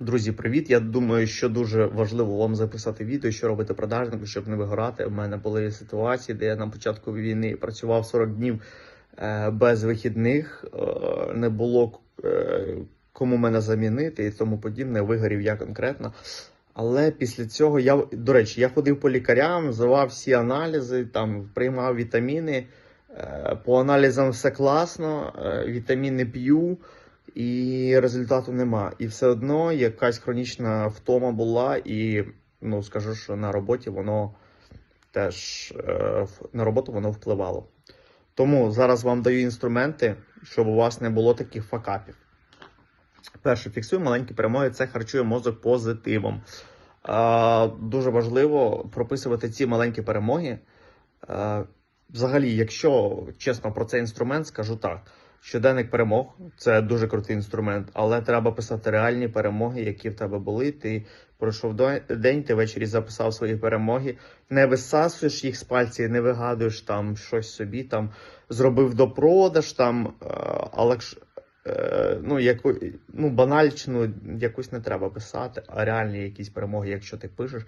Друзі, привіт! Я думаю, що дуже важливо вам записати відео, що робити продажнику, щоб не вигорати. У мене були ситуації, де я на початку війни працював 40 днів е, без вихідних, е, не було е, кому мене замінити і тому подібне. Вигорів я конкретно. Але після цього я до речі, я ходив по лікарям, здавав всі аналізи, там приймав вітаміни. По аналізам все класно, вітаміни п'ю і результату нема. І все одно якась хронічна втома була, і ну скажу, що на роботі воно теж е, на роботу воно впливало. Тому зараз вам даю інструменти, щоб у вас не було таких факапів. Перше, фіксуй маленькі перемоги, це харчує мозок позитивом. Е, дуже важливо прописувати ці маленькі перемоги. Е, взагалі, якщо чесно про цей інструмент, скажу так. Щоденник перемог це дуже крутий інструмент, але треба писати реальні перемоги, які в тебе були. Ти пройшов до- день, ти ввечері записав свої перемоги, не висасуєш їх з пальців, не вигадуєш там щось собі, там зробив допродаж, там, е, але е, ну, яку, ну, банальщину якусь не треба писати, а реальні якісь перемоги, якщо ти пишеш,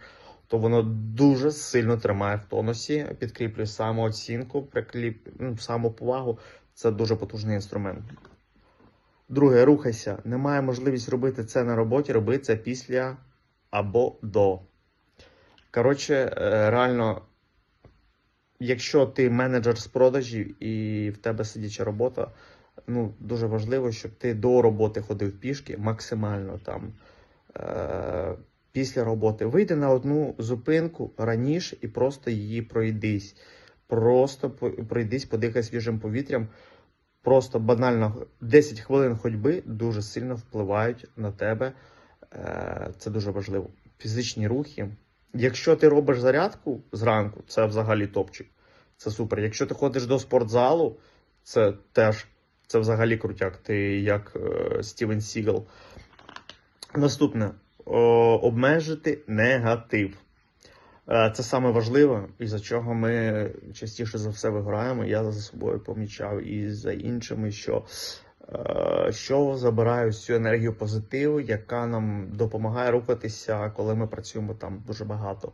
то воно дуже сильно тримає в тонусі, підкріплює самооцінку, прикліп, ну, самоповагу. Це дуже потужний інструмент. Друге, рухайся. Немає можливість робити це на роботі, роби це після або до. Коротше, е, реально, якщо ти менеджер з продажів і в тебе сидяча робота, ну, дуже важливо, щоб ти до роботи ходив пішки максимально там. Е- після роботи. Вийди на одну зупинку раніше і просто її пройдись. Просто пройдись, подихай свіжим повітрям. Просто банально 10 хвилин ходьби дуже сильно впливають на тебе. Е, Це дуже важливо. Фізичні рухи. Якщо ти робиш зарядку зранку, це взагалі топчик. Це супер. Якщо ти ходиш до спортзалу, це теж це взагалі крутяк. Ти як е, Стівен Сігал. Наступне О, обмежити негатив. Е, Це саме важливе, і за чого ми частіше за все виграємо. Я за собою помічав і за іншими, що, е, що забирає всю енергію позитиву, яка нам допомагає рухатися, коли ми працюємо там дуже багато.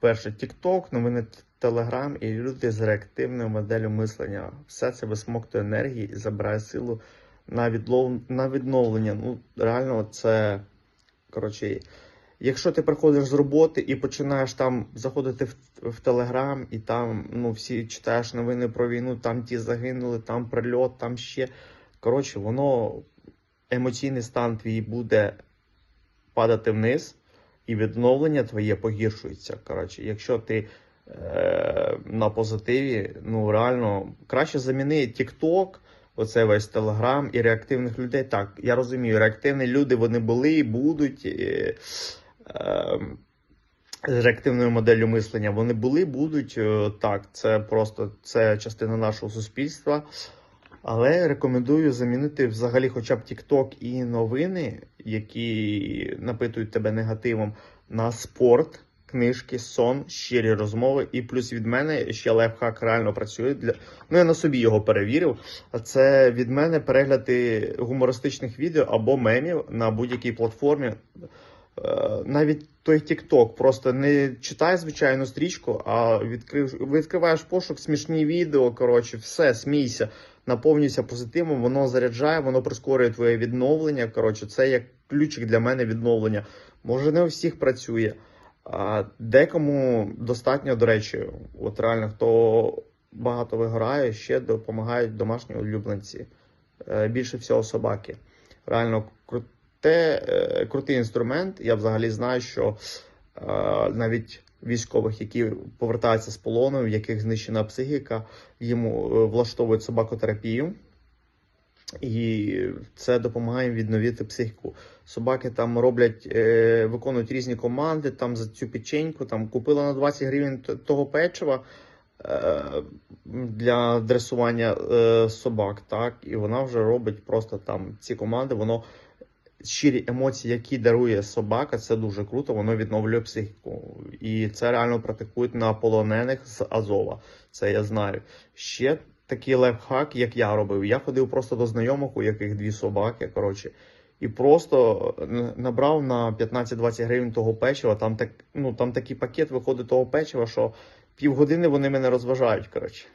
Перше, TikTok, новини Telegram і люди з реактивною моделлю мислення. Все це висмоктує енергії і забирає силу на, відлов... на відновлення. Ну, реально, це коротше. Якщо ти приходиш з роботи і починаєш там заходити в, в Телеграм, і там ну, всі читаєш новини про війну, там ті загинули, там прильот, там ще. Коротше, воно емоційний стан твій буде падати вниз, і відновлення твоє погіршується. Коротше, якщо ти е, на позитиві, ну реально краще заміни TikTok, оце весь Телеграм і реактивних людей. Так, я розумію, реактивні люди вони були і будуть. З реактивною моделлю мислення. Вони були, будуть е, так. Це просто це частина нашого суспільства. Але рекомендую замінити взагалі хоча б TikTok і новини, які напитують тебе негативом, на спорт, книжки, сон, щирі розмови. І плюс від мене ще лайфхак реально працює. Для... Ну, я на собі його перевірив. А Це від мене перегляди гумористичних відео або мемів на будь-якій платформі. Е, навіть той TikTok, просто не читай звичайну стрічку, а відкрив, відкриваєш пошук, смішні відео. Коротше, все, смійся, наповнюйся позитивом, воно заряджає, воно прискорює твоє відновлення. Коротше, це як ключик для мене відновлення. Може, не у всіх працює. А декому достатньо, до речі, от реально, хто багато виграє, ще допомагають домашні улюбленці. Е, Більше всього собаки. Реально круте, е, крутий інструмент. Я взагалі знаю, що е, навіть військових, які повертаються з полону, в яких знищена психіка, йому е, влаштовують собакотерапію. І це допомагає їм відновити психіку. Собаки там роблять, е, виконують різні команди там за цю печеньку. Там купила на 20 гривень того печива е, для дресування е, собак. Так, і вона вже робить просто там ці команди. Воно щирі емоції, які дарує собака, це дуже круто. Воно відновлює психіку. І це реально практикують на полонених з Азова. Це я знаю. Ще такий лайфхак, як я робив. Я ходив просто до знайомих, у яких дві собаки. Коротше, і просто набрав на 15-20 гривень того печива. Там так, ну там такий пакет виходить того печива, що півгодини вони мене розважають. Коротше.